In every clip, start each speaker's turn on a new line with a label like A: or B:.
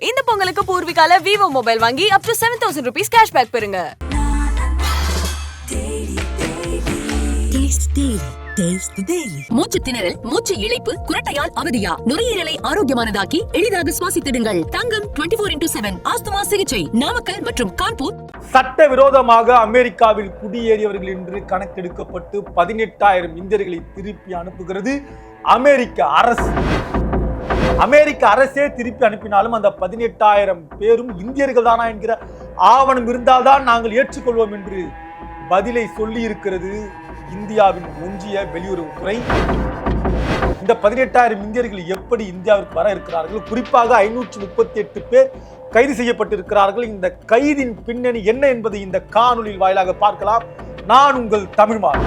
A: இந்த பொங்கலுக்கு பூர்விகால Vivo mobile வாங்கி up to seven thousand rupees cashback பெறுங்க.
B: மூச்சு திணறல் மூச்சு இழைப்பு குரட்டையால் அவதியா? நுரையீரலை ஆரோக்கியமானதாக்கி எளிதாக சுவாசித்திடுங்கள். Thangam 24 four into seven asthma சிகிச்சை நாமக்கல் மற்றும் கான்பூர்.
C: சட்டவிரோதமாக அமெரிக்காவில் குடியேறியவர்கள் என்று கணக்கெடுக்கப்பட்டு பதினெட்டாயிரம் இந்தியர்களை திருப்பி அனுப்புகிறது அமெரிக்க அரசு. அமெரிக்க அரசே திருப்பி அனுப்பினாலும் அந்த பதினெட்டாயிரம் பேரும் இந்தியர்கள் தானா என்கிற ஆவணம் இருந்தால்தான் நாங்கள் ஏற்றுக்கொள்வோம் என்று பதிலை சொல்லி இருக்கிறது இந்தியாவின் ஒன்றிய வெளியுறவுத்துறை இந்த பதினெட்டாயிரம் இந்தியர்கள் எப்படி இந்தியாவிற்கு வர இருக்கிறார்கள்? குறிப்பாக ஐநூற்று முப்பத்தி எட்டு பேர் கைது செய்யப்பட்டிருக்கிறார்கள். இந்த கைதின் பின்னணி என்ன என்பதை இந்த காணொலியில் வாயிலாக பார்க்கலாம். நான் உங்கள் தமிழ்மான்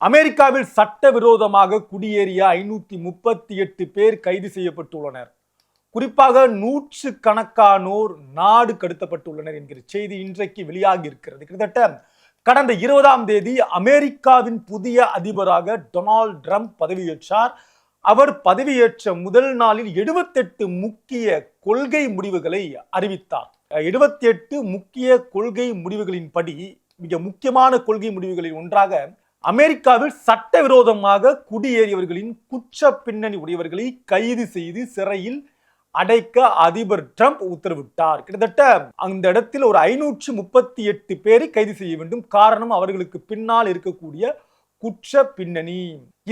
C: அமெரிக்காவில் சட்டவிரோதமாக குடியேறிய ஐநூத்தி முப்பத்தி எட்டு பேர் கைது செய்யப்பட்டுள்ளனர். குறிப்பாக நூற்று கணக்கானோர் நாடு கடத்தப்பட்டுள்ளனர் என்கிற செய்தி இன்றைக்கு வெளியாகி இருக்கிறது. கிட்டத்தட்ட கடந்த இருபதாம் தேதி அமெரிக்காவின் புதிய அதிபராக டொனால்ட் ட்ரம்ப் பதவியேற்றார். அவர் பதவியேற்ற முதல் நாளில் எழுபத்தெட்டு முக்கிய கொள்கை முடிவுகளை அறிவித்தார். எழுபத்தி எட்டு முக்கிய கொள்கை முடிவுகளின்படி மிக முக்கியமான கொள்கை முடிவுகளில் ஒன்றாக அமெரிக்காவில் சட்டவிரோதமாக குடியேறியவர்களின் குற்ற பின்னணி உடையவர்களை கைது செய்து சிறையில் அடைக்க அதிபர் ட்ரம்ப் உத்தரவிட்டார். கிட்டத்தட்ட அந்த இடத்தில் ஒரு ஐநூற்று முப்பத்தி எட்டு பேரை கைது செய்ய வேண்டும். காரணம் அவர்களுக்கு பின்னால் இருக்கக்கூடிய குற்ற பின்னணி.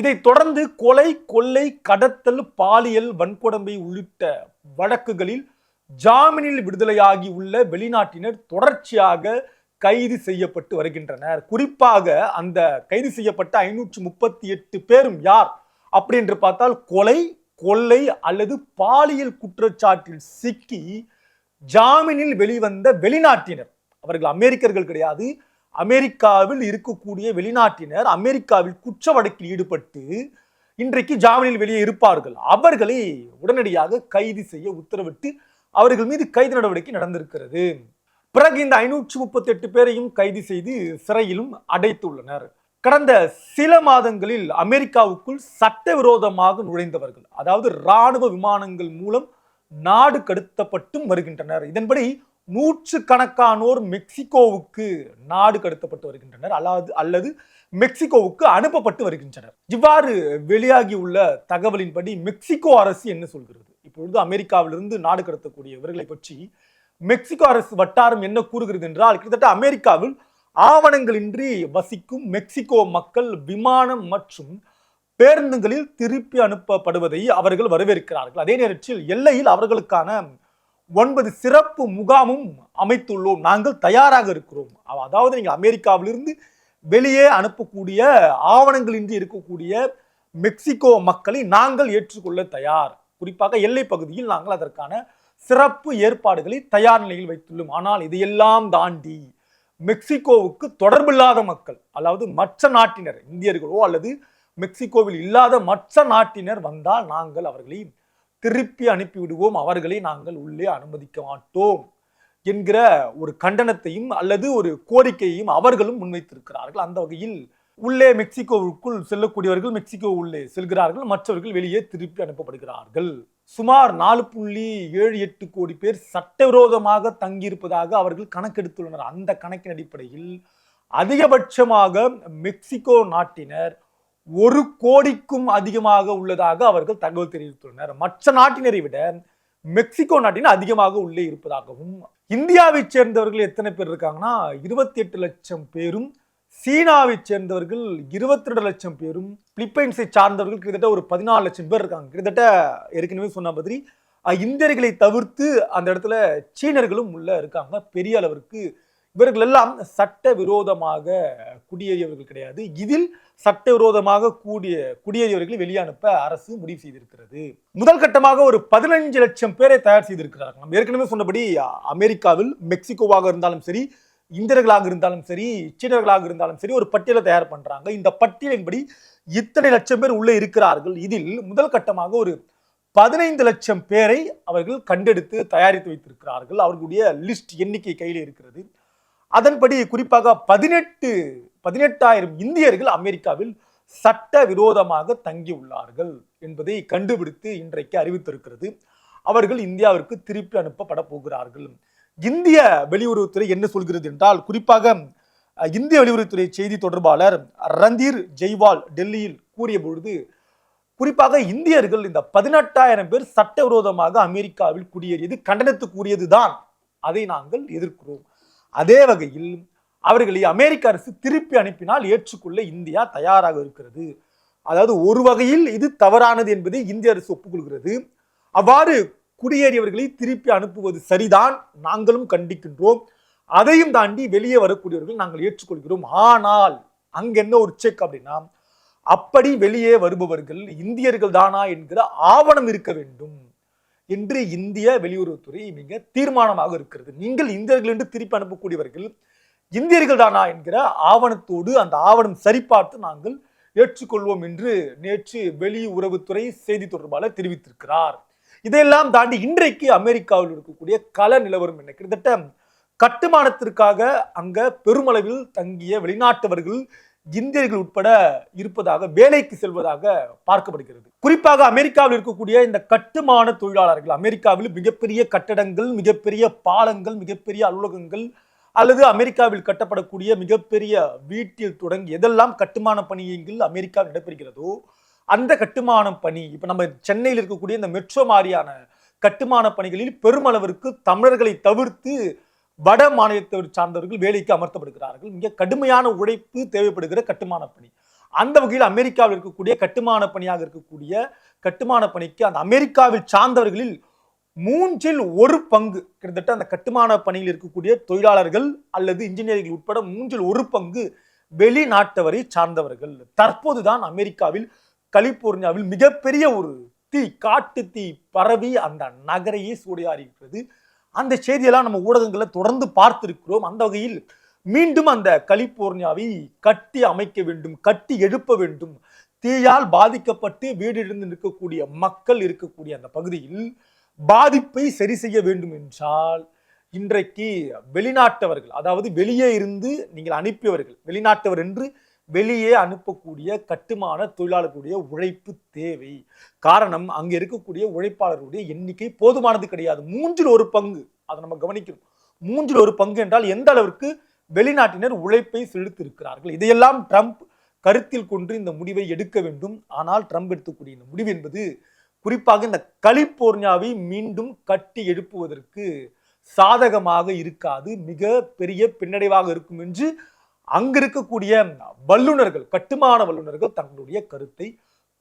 C: இதைத் தொடர்ந்து கொலை கொள்ளை கடத்தல் பாலியல் வன்கொடம்பை உள்ளிட்ட வழக்குகளில் ஜாமீனில் விடுதலையாகி உள்ள வெளிநாட்டினர் தொடர்ச்சியாக கைது செய்யப்பட்டு வருகின்றனர். குறிப்பாக அந்த கைது செய்யப்பட்ட ஐநூற்று முப்பத்தி எட்டு பேரும் யார் அப்படி என்று பார்த்தால் கொலை கொள்ளை அல்லது பாலியல் குற்றச்சாட்டில் சிக்கி ஜாமீனில் வெளிவந்த வெளிநாட்டினர். அவர்கள் அமெரிக்கர்கள் கிடையாது. அமெரிக்காவில் இருக்கக்கூடிய வெளிநாட்டினர் அமெரிக்காவில் குற்ற வழக்கில் ஈடுபட்டு இன்றைக்கு ஜாமீனில் வெளியே இருப்பார்கள். அவர்களை உடனடியாக கைது செய்ய உத்தரவிட்டு அவர்கள் மீது கைது நடவடிக்கை நடந்திருக்கிறது. பிறகு இந்த ஐநூற்று முப்பத்தி எட்டு பேரையும் கைது செய்து சிறையிலும் அடைத்துள்ளனர். கடந்த சில மாதங்களில் அமெரிக்காவுக்குள் சட்டவிரோதமாக நுழைந்தவர்கள் அதாவது இராணுவ விமானங்கள் மூலம் நாடு கடத்தப்பட்டும் வருகின்றனர். இதன்படி நூற்று கணக்கானோர் மெக்சிகோவுக்கு நாடு கடத்தப்பட்டு வருகின்றனர் அல்லது அல்லது மெக்சிகோவுக்கு அனுப்பப்பட்டு வருகின்றனர். இவ்வாறு வெளியாகியுள்ள தகவலின்படி மெக்சிகோ அரசு என்ன சொல்கிறது? இப்பொழுது அமெரிக்காவிலிருந்து நாடு கடத்தக்கூடியவர்களை பற்றி மெக்சிகோ அரசு வட்டாரம் என்ன கூறுகிறது என்றால் கிட்டத்தட்ட அமெரிக்காவில் ஆவணங்களின்றி வசிக்கும் மெக்சிகோ மக்கள் விமானம் மற்றும் பேருந்துகளில் திருப்பி அனுப்பப்படுவதை அவர்கள் வரவேற்கிறார்கள். அதே நேரத்தில் எல்லையில் அவர்களுக்கான ஒன்பது சிறப்பு முகாமும் அமைத்துள்ளோம். நாங்கள் தயாராக இருக்கிறோம். அதாவது நீங்கள் அமெரிக்காவிலிருந்து வெளியே அனுப்பக்கூடிய ஆவணங்களின்றி இருக்கக்கூடிய மெக்சிகோ மக்களை நாங்கள் ஏற்றுக்கொள்ள தயார். குறிப்பாக எல்லை பகுதியில் நாங்கள் அதற்கான சிறப்பு ஏற்பாடுகளை தயார் நிலையில் வைத்துள்ளோம். ஆனால் இதையெல்லாம் தாண்டி மெக்சிகோவுக்கு தொடர்பில்லாத மக்கள் அதாவது மற்ற நாட்டினர் இந்தியர்களோ அல்லது மெக்சிகோவில் இல்லாத மற்ற நாட்டினர் வந்தால் நாங்கள் அவர்களை திருப்பி அனுப்பிவிடுவோம். அவர்களை நாங்கள் உள்ளே அனுமதிக்க மாட்டோம் என்கிற ஒரு கண்டனத்தையும் அல்லது ஒரு கோரிக்கையையும் அவர்களும் முன்வைத்திருக்கிறார்கள். அந்த வகையில் உள்ளே மெக்சிகோவுக்குள் செல்லக்கூடியவர்கள் மெக்சிகோ உள்ளே செல்கிறார்கள். மற்றவர்கள் வெளியே திருப்பி அனுப்பப்படுகிறார்கள். சுமார் நாலு புள்ளி ஏழு எட்டு கோடி பேர் சட்டவிரோதமாக தங்கியிருப்பதாக அவர்கள் கணக்கெடுத்துள்ளனர். அந்த கணக்கின் அடிப்படையில் அதிகபட்சமாக மெக்சிகோ நாட்டினர் ஒரு கோடிக்கும் அதிகமாக உள்ளதாக அவர்கள் தகவல் தெரிவித்துள்ளனர். மற்ற நாட்டினரை விட மெக்சிகோ நாட்டினர் அதிகமாக உள்ளே இருப்பதாகவும் இந்தியாவைச் சேர்ந்தவர்கள் எத்தனை பேர் இருக்காங்கன்னா இருபத்தி எட்டு லட்சம் பேரும் சீனாவை சேர்ந்தவர்கள் இருபத்தி ரெண்டு லட்சம் பேரும் பிலிப்பைன்ஸை சார்ந்தவர்கள் கிட்டத்தட்ட ஒரு பதினாலு லட்சம் பேர் இருக்காங்க. கிட்டத்தட்ட ஏற்கனவே சொன்ன மாதிரி இந்தியர்களை தவிர்த்து அந்த இடத்துல சீனர்களும் உள்ள இருக்காங்க. பெரிய அளவிற்கு இவர்கள் எல்லாம் சட்ட விரோதமாக குடியேறியவர்கள் கிடையாது. இதில் சட்ட விரோதமாக கூடிய குடியேறியவர்களை வெளியனுப்ப அரசு முடிவு செய்திருக்கிறது. முதல் கட்டமாக ஒரு பதினஞ்சு லட்சம் பேரை தயார் செய்திருக்கிறார்கள். நம்ம ஏற்கனவே சொன்னபடி அமெரிக்காவில் மெக்சிகோவாக இருந்தாலும் சரி இந்தியர்களாக இருந்தாலும் சரி சீனர்களாக இருந்தாலும் சரி ஒரு பட்டியலை தயார் பண்ணுறாங்க இந்த பட்டியலின்படி இத்தனை லட்சம் பேர் உள்ளே இருக்கிறார்கள். இதில் முதல் கட்டமாக ஒரு பதினைந்து லட்சம் பேரை அவர்கள் கண்டெடுத்து தயாரித்து வைத்திருக்கிறார்கள். அவர்களுடைய லிஸ்ட் எண்ணிக்கை கையில் இருக்கிறது. அதன்படி குறிப்பாக பதினெட்டு பதினெட்டாயிரம் இந்தியர்கள் அமெரிக்காவில் சட்ட விரோதமாக தங்கியுள்ளார்கள் என்பதை கண்டுபிடித்து இன்றைக்கு அறிவித்திருக்கிறது. அவர்கள் இந்தியாவிற்கு திருப்பி அனுப்பப்பட போகிறார்கள். இந்திய வெளியுறவுத்துறை என்ன சொல்கிறது என்றால் குறிப்பாக இந்திய வெளியுறவுத்துறை செய்தி தொடர்பாளர் ரந்தீர் ஜெய்வால் டெல்லியில் கூறிய பொழுது குறிப்பாக இந்தியர்கள் இந்த பதினெட்டாயிரம் பேர் சட்டவிரோதமாக அமெரிக்காவில் குடியேறியது கண்டனத்துக்குரியது தான் அதை நாங்கள் எதிர்க்கிறோம். அதே வகையில் அவர்களை அமெரிக்க அரசு திருப்பி அனுப்பினால் ஏற்றுக்கொள்ள இந்தியா தயாராக இருக்கிறது. அதாவது ஒரு வகையில் இது தவறானது என்பதை இந்திய அரசு ஒப்புக்கொள்கிறது. அவ்வாறு குடியேறியவர்களை திருப்பி அனுப்புவது சரிதான். நாங்களும் கண்டிக்கின்றோம். அதையும் தாண்டி வெளியே வரக்கூடியவர்கள் நாங்கள் ஏற்றுக்கொள்கிறோம். ஆனால் அங்க என்ன ஒரு செக் அப்படின்னா அப்படி வெளியே வருபவர்கள் இந்தியர்கள் தானா என்கிற ஆவணம் இருக்க வேண்டும் என்று இந்திய வெளியுறவுத்துறை மிக தீர்மானமாக இருக்கிறது. நீங்கள் இந்தியர்கள் என்று திருப்பி அனுப்பக்கூடியவர்கள் இந்தியர்கள் தானா என்கிற ஆவணத்தோடு அந்த ஆவணம் சரிபார்த்து நாங்கள் ஏற்றுக்கொள்வோம் என்று நேற்று வெளியுறவுத்துறை செய்தி தொடர்பாளர் தெரிவித்திருக்கிறார். இதையெல்லாம் தாண்டி இன்றைக்கு அமெரிக்காவில் இருக்கக்கூடிய கல நிலவரம் என்ன? கிட்டத்தட்ட கட்டுமானத்திற்காக அங்க பெருமளவில் தங்கிய வெளிநாட்டவர்கள் இந்தியர்கள் உட்பட இருப்பதாக வேலைக்கு செல்வதாக பார்க்கப்படுகிறது. குறிப்பாக அமெரிக்காவில் இருக்கக்கூடிய இந்த கட்டுமான தொழிலாளர்கள் அமெரிக்காவில் மிகப்பெரிய கட்டடங்கள் மிகப்பெரிய பாலங்கள் மிகப்பெரிய அலுவலகங்கள் அல்லது அமெரிக்காவில் கட்டப்படக்கூடிய மிகப்பெரிய வீட்டில் தொடங்கி எதெல்லாம் கட்டுமான பணியங்கள் அமெரிக்காவில் நடைபெறுகிறதோ அந்த கட்டுமான பணி இப்போ நம்ம சென்னையில் இருக்கக்கூடிய இந்த மெட்ரோ மாதிரியான கட்டுமான பணிகளில் பெருமளவிற்கு தமிழர்களை தவிர்த்து வட மாநிலத்தை சார்ந்தவர்கள் வேலைக்கு அமர்த்தப்படுகிறார்கள். மிக கடுமையான உழைப்பு தேவைப்படுகிற கட்டுமான பணி. அந்த வகையில் அமெரிக்காவில் இருக்கக்கூடிய கட்டுமான பணியாக இருக்கக்கூடிய கட்டுமான பணிக்கு அந்த அமெரிக்காவில் சார்ந்தவர்களில் மூன்றில் ஒரு பங்கு கிட்டத்தட்ட அந்த கட்டுமான பணியில் இருக்கக்கூடிய தொழிலாளர்கள் அல்லது இன்ஜினியர்கள் உட்பட மூன்றில் ஒரு பங்கு வெளிநாட்டவரை சார்ந்தவர்கள். தற்போதுதான் அமெரிக்காவில் கலிபோர்னியாவில் மிகப்பெரிய ஒரு தீ காட்டு தீ பரவி அந்த நகரையே சூறையாறி அந்த செய்தியெல்லாம் நம்ம ஊடகங்களில் தொடர்ந்து பார்த்திருக்கிறோம். அந்த வகையில் மீண்டும் அந்த கலிபோர்னியாவை கட்டி அமைக்க வேண்டும் கட்டி எழுப்ப வேண்டும். தீயால் பாதிக்கப்பட்டு வீடு இழந்து நிற்கக்கூடிய மக்கள் இருக்கக்கூடிய அந்த பகுதியில் பாதிப்பை சரி செய்ய வேண்டும் என்றால் இன்றைக்கு வெளிநாட்டவர்கள் அதாவது வெளியே இருந்து நீங்கள் அனுப்பியவர்கள் வெளிநாட்டவர் என்று வெளியே அனுப்பக்கூடிய கட்டுமான தொழிலாளர்களுடைய உழைப்பு தேவை. காரணம் அங்கே இருக்கக்கூடிய உழைப்பாளர்களுடைய எண்ணிக்கை போதுமானது கிடையாது. மூன்றில் ஒரு பங்கு அதை நம்ம கவனிக்கணும். மூன்றில் ஒரு பங்கு என்றால் எந்த அளவிற்கு வெளிநாட்டினர் உழைப்பை செலுத்திருக்கிறார்கள் இதையெல்லாம் ட்ரம்ப் கருத்தில் கொண்டு இந்த முடிவை எடுக்க வேண்டும். ஆனால் ட்ரம்ப் எடுக்கக்கூடிய இந்த முடிவு என்பது குறிப்பாக இந்த கலிபோர்னியாவை மீண்டும் கட்டி எழுப்புவதற்கு சாதகமாக இருக்காது. மிக பெரிய பின்னடைவாக இருக்கும் என்று அங்க இருக்கக்கூடிய வல்லுநர்கள் கட்டுமான வல்லுநர்கள் தங்களுடைய கருத்தை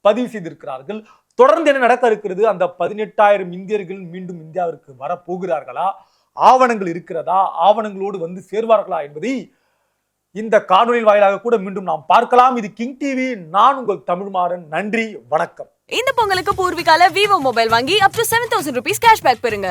C: பதிவு செய்திருக்கிறார்கள். தொடர்ந்து என்ன நடக்க இருக்கிறது? அந்த பதினெட்டாயிரம் இந்தியர்கள் மீண்டும் இந்தியாவிற்கு வரப்போகிறார்களா? ஆவணங்கள் இருக்கிறதா? ஆவணங்களோடு வந்து சேர்வார்களா என்பதை இந்த காணொலியின் வாயிலாக கூட மீண்டும் நாம் பார்க்கலாம். இது கிங் டிவி நான் உங்கள் தமிழ்மாறன் நன்றி வணக்கம்.
A: இந்த பொங்கலுக்கு பூர்விகால விவோ மொபைல் வாங்கி up to seven thousand rupees cashback பெறுங்க.